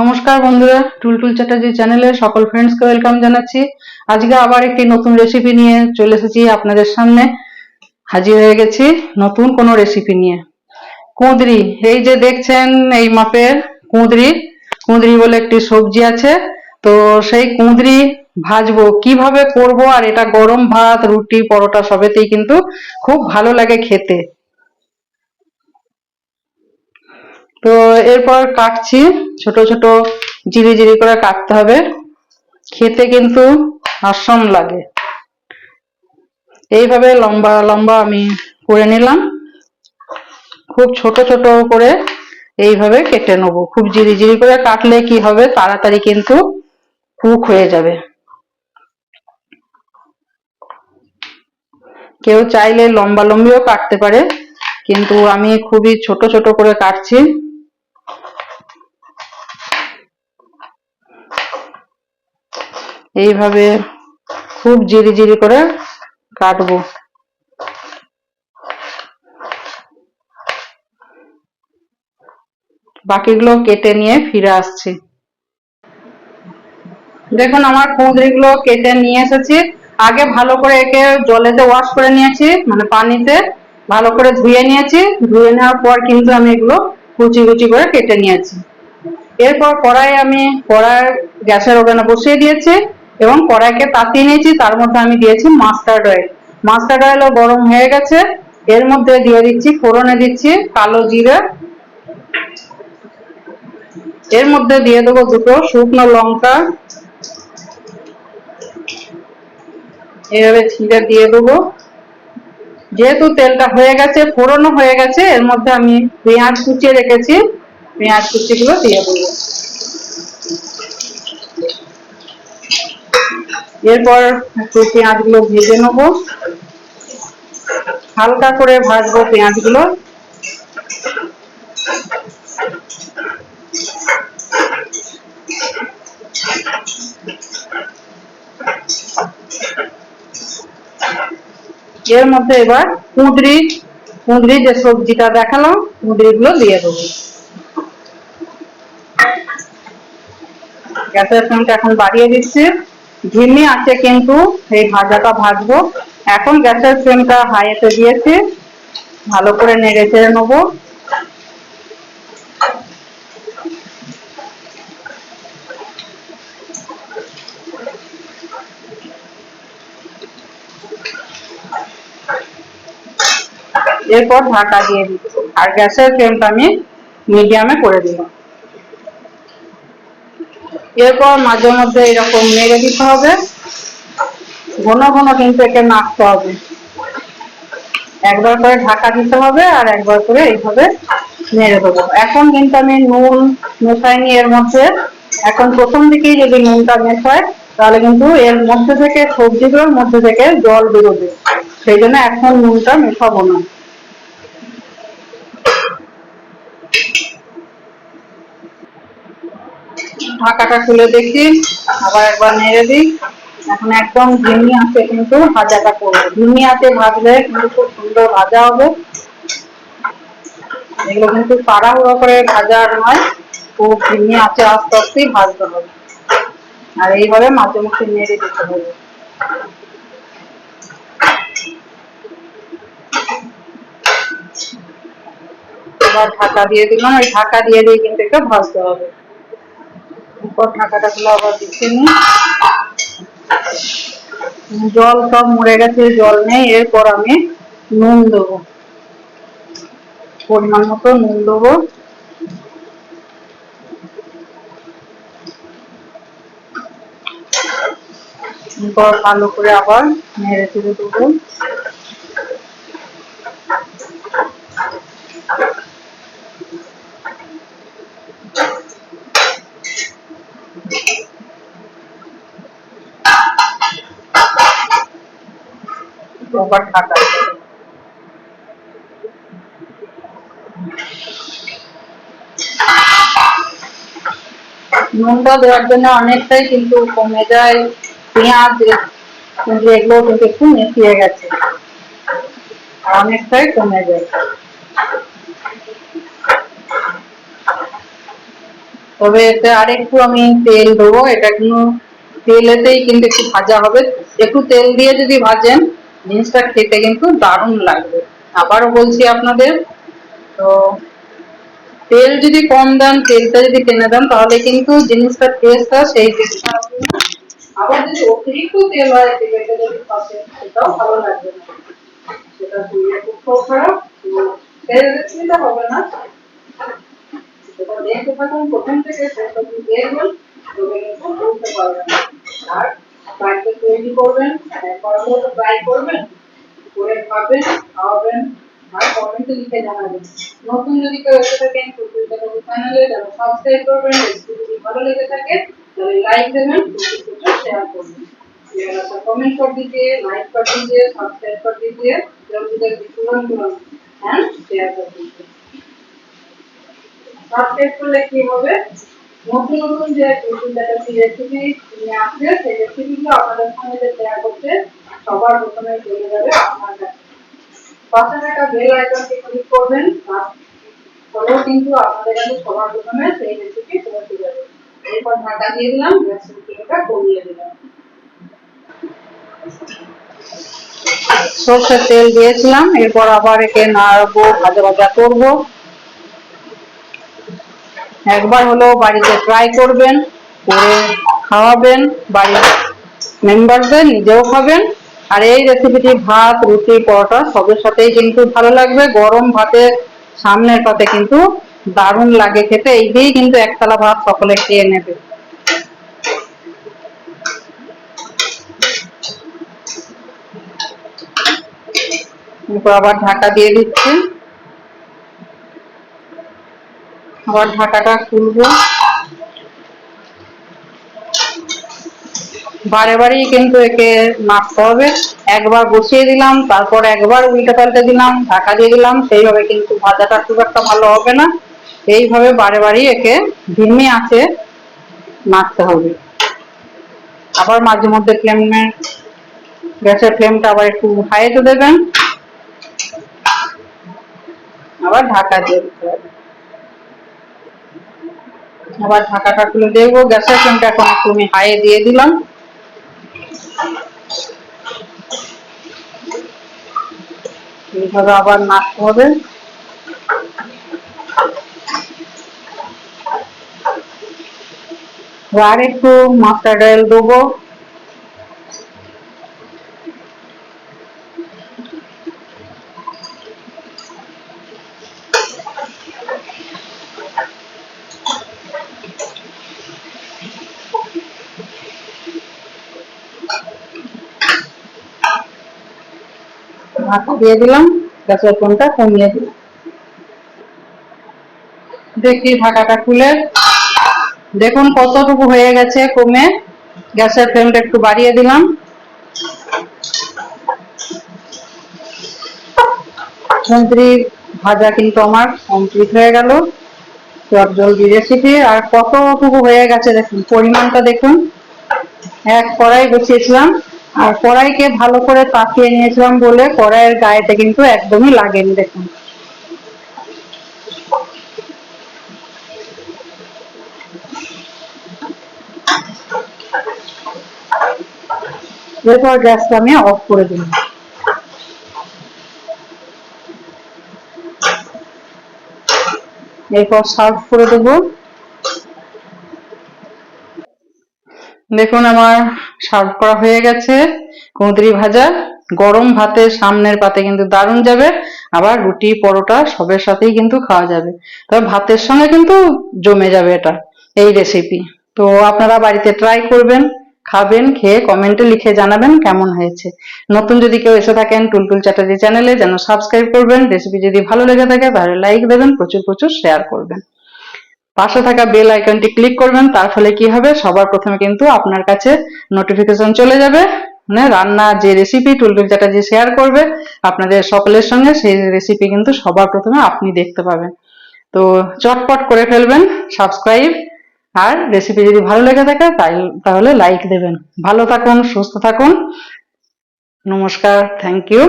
নমস্কার বন্ধুরা, টুলটুল চ্যাটার্জি চ্যানেলে সকল ফ্রেন্ডসকে ওয়েলকাম জানাচ্ছি। আজকে আবার একটি নতুন রেসিপি নিয়ে চলে এসেছি আপনাদের সামনে। হাজির হয়ে গেছি নতুন কোনো রেসিপি নিয়ে। কুঁদরি, এই যে দেখছেন এই মাপের কুঁদরি কুঁদরি বলে একটি সবজি আছে। তো সেই কুঁদরি ভাজবো, কীভাবে করব আর এটা গরম ভাত, রুটি, পরোটা সবেতেই কিন্তু খুব ভালো লাগে খেতে। তো এরপর কাটছি, ছোট ছোট জিরি জিরি করে কাটতে হবে। খেতে কিন্তু অসম লাগে। এইভাবে লম্বা লম্বা আমি করে নিলাম। খুব ছোট ছোট করে এইভাবে কেটে নেব। খুব জিরি জিরি করে কাটলে কি হবে? তাড়াতাড়ি কিন্তু কুক হয়ে যাবে। কেউ চাইলে লম্বা লম্বিও কাটতে পারে, কিন্তু আমি খুবই ছোট ছোট করে কাটছি। এইভাবে খুব জিরি জিরি করে কাটবো। বাকিগুলো কেটে নিয়ে ফিরে আসছি। দেখুন, আমার কুঁদরিগুলো কেটে নিয়ে এসেছি। আগে ভালো করে একে জলেতে ওয়াশ করে নিয়েছি মানে পানিতে ভালো করে ধুয়ে নিয়েছি। ধুয়ে নেওয়ার পর কিন্তু আমি এগুলো কুচি কুচি করে কেটে নিয়েছি। এরপর কড়াই আমি কড়াই গ্যাসের ওভেনে বসিয়ে দিয়েছি। এবং কড়াইকে তাতিয়ে নিয়েছি, তার মধ্যে আমি দিয়েছি মাস্টার্ড অয়েল মাস্টার্ড অয়েলও গরম হয়ে গেছে। এর মধ্যে দিয়ে দিচ্ছি, ফোড়নে দিচ্ছি কালো জিরে। এর মধ্যে দিয়ে দেবো দুটো শুকনো লঙ্কা। এভাবে ছিঁড়ে দিয়ে দেবো। যেহেতু তেলটা হয়ে গেছে, ফোড়নও হয়ে গেছে, এর মধ্যে আমি পেঁয়াজ কুচিয়ে রেখেছি। পেঁয়াজ কুচিগুলো দিয়ে দেবো। এরপর একটু পেঁয়াজগুলো ভেজে নেব। হালকা করে ভাজবো পেঁয়াজগুলো। এর মধ্যে এবার কুঁদরি কুঁদরি যে সবজিটা দেখালাম কুঁদরি গুলো দিয়ে দেবো। গ্যাসের ফ্লেমটা এখন বাড়িয়ে দিচ্ছি। ধিমি আছে কিন্তু, এই ভাজাটা ভাজবো। এখন গ্যাসের ফ্লেমটা হাইতে দিয়েছি। ভালো করে নেড়ে চেড়ে নেব। এরপর ঢাকা দিয়ে দিচ্ছি। আর গ্যাসের ফ্লেমটা আমি মিডিয়ামে করে দিলাম। এরপর মাঝে মধ্যে এরকম নেড়ে দিতে হবে। ঘন ঘন কিন্তু একে নাড়তে হবে। একবার করে ঢাকা দিতে হবে আর একবার করে এইভাবে নেড়ে দেবো। এখন কিন্তু আমি নুন মেশাইনি এর মধ্যে। এখন প্রথম দিকেই যদি নুনটা মেশায় তাহলে কিন্তু এর মধ্যে থেকে সবজিগুলোর মধ্যে থেকে জল বেরোবে। সেই জন্য এখন নুনটা মেশাবো না। ঢাকাটা খুলে দেখি, আবার একবার নেড়ে দিই। এখন একদম ধিমি আছে কিন্তু ভাজাটা করব। ধিমি আছে ভাজলে কিন্তু খুব সুন্দর ভাজা হবে। এগুলো কিন্তু তাড়াহুড়ো করে ভাজা নয়, খুব ধিমি আছে আস্তে আস্তেই ভাজতে হবে। আর এইভাবে মাঝে মুখে নেড়ে দিতে হবে। ঢাকা দিয়ে দিলাম। ওই ঢাকা দিয়ে দিয়ে কিন্তু একটু ভাজতে হবে। ঢাকাটা খুলে আবার দিচ্ছি জল সব মরে গেছে, জল নেই, এরপর আমি নুন দেবো। পরিমাণ মতো নুন দেবো। ভালো করে আবার নেড়ে চেড়ে দেবো। প্রপার ঢাকা নুনটা দেওয়ার জন্য অনেকটাই কিন্তু কমে যায়, পেঁয়াজ, কিন্তু এগুলো কিন্তু একটু মিশিয়ে গেছে। অনেকটাই কমে যায়। তবে এতে আরেকটু আমি তেল দেবো, এটা কিন্তু তেলেতেই কিন্তু একটু ভাজা হবে। একটু তেল দিয়ে যদি ভাজেন জিনিসটা খেতে কিন্তু দারুণ লাগবে। আবারও বলছি আপনাদের, তো তেল যদি কম দেন, তেলটা যদি টেনে দেন, তাহলে কিন্তু জিনিসটার টেস্টটা সেই টেস্টটা আবার যদি অতিরিক্ত তেল হয় সেটাও ভালো লাগবে খারাপ। বাড়িতে তৈরি করবেন একবার হলেও ট্রাই করবেন করে খাবেন খাওয়াবেন আর কমেন্টে লিখে জানাবেন নতুন যদি কেউ এসে থাকেন কুকুরটাকে চ্যানেলে তাহলে সাবস্ক্রাইব করবেন রেসিপি যদি ভালো লেগে থাকে তাহলে লাইক দেবেন कुछ शेयर कर दीजिए कमेंट कर दीजिए लाइक कर दीजिए सब्सक्राइब कर दीजिए जल्दी जल्दी तुरंत तुरंत एंड शेयर कर दीजिए সাবস্ক্রাইব করলে কি হবে নতুন নতুন যে নিয়ে সেই রেসিপিগুলো আপনাদের সঙ্গে শেয়ার করতে সবার প্রথমে চলে যাবে আপনার কাছে। পাশে থাকা বেল আইকনটি ক্লিক করবেন কিন্তু আপনাদের কাছে সবার প্রথমে সেই রেসিপি পৌঁছে যাবে। এরপর ঢাকা দিয়ে দিলাম কমিয়ে দিলাম। সর্ষের তেল দিয়েছিলাম, এরপর আবার একে নাড়বো, ভাজা ভাজা করব। একবার হলেও বাড়িতে ট্রাই করবেন, করে খাওয়াবেন, বাড়ির মেম্বারদের নিজেও খাবেন। আর এই রেসিপিটি ভাত, রুটি, পরোটা সবের সাথেই কিন্তু ভালো লাগবে। গরম ভাতে সামনের পাতে কিন্তু দারুণ লাগে খেতে। এই দিয়েই কিন্তু একতলা ভাত সকলে খেয়ে নেবে। আবার ঢাকা দিয়ে দিচ্ছি। আবার ঢাকাটা খুলবো। বারে বারেই কিন্তু একে মাখতে হবে। একবার বসিয়ে দিলাম, তারপর একবার উল্টে পাল্টে দিলাম, ঢাকা দিয়ে দিলাম, সেইভাবে কিন্তু ভাজাটা খুব একটা ভালো হবে না। এইভাবে বারে বারেই একে ধিমি আছে মাখতে হবে। আবার মাঝে মধ্যে ফ্লেমে, গ্যাসের ফ্লেমটা আবার একটু হাইতে দেবেন। আবার ঢাকা দিয়ে দিতে হবে। আবার ঢাকাটা খুলে দেখব গ্যাসের ফ্লেমটা এখন একটু আমি হাই দিয়ে দিলাম। এইভাবে আবার নাড়তে হবে। আর একটু মাস্টার্ড অয়েল দেবো। ঢাকা দিয়ে দিলাম। গ্যাসের ফ্লেমটা কমিয়ে দিলাম। দেখি ঢাকাটা খুলে। দেখুন কতটুকু হয়ে গেছে কমে। গ্যাসের ফ্লেমটা একটু বাড়িয়ে দিলাম। কুঁদরি ভাজা কিন্তু আমার কমপ্লিট হয়ে গেল। চট জলদি রেসিপি আর কতটুকু হয়ে গেছে দেখুন, পরিমাণটা দেখুন। এক কড়াই বসিয়েছিলাম। আর কড়াইকে ভালো করে তাকিয়ে নিয়েছিলাম বলে কড়াইয়ের গায়েতে কিন্তু একদমই লাগেনি, দেখুন। এরপর গ্যাসটা আমি অফ করে দিলাম। এরপর সার্ভ করে দেবো। দেখুন আমার সার্ভ করা হয়ে গেছে। কুঁদরি ভাজা, গরম ভাতের সামনের পাতে কিন্তু দারুণ যাবে। আবার রুটি, পরোটা সবের সাথেই কিন্তু খাওয়া যাবে। তবে ভাতের সঙ্গে কিন্তু জমে যাবে এটা, এই রেসিপি তো আপনারা বাড়িতে ট্রাই করবেন, খাবেন, খেয়ে কমেন্টে লিখে জানাবেন কেমন হয়েছে। নতুন যদি কেউ এসে থাকেন টুলটুল চ্যাটার্জি চ্যানেলে, যেন সাবস্ক্রাইব করবেন। রেসিপি যদি ভালো লেগে থাকে তাহলে লাইক দেবেন, প্রচুর প্রচুর শেয়ার করবেন। পাশে থাকা বেল আইকনটি ক্লিক করবেন, তার ফলে কি হবে? সবার প্রথমে কিন্তু আপনার কাছে নোটিফিকেশন চলে যাবে। মানে রান্না যে রেসিপি টুলটুল চ্যাটার্জি শেয়ার করবে, আপনাদের সকলের সঙ্গে সেই রেসিপি কিন্তু সবার প্রথমে আপনি দেখতে পাবেন। তো চটপট করে ফেলবেন সাবস্ক্রাইব আর রেসিপি যদি ভালো লেগে থাকে, তাই, তাহলে লাইক দেবেন। ভালো থাকুন, সুস্থ থাকুন। নমস্কার থ্যাংক ইউ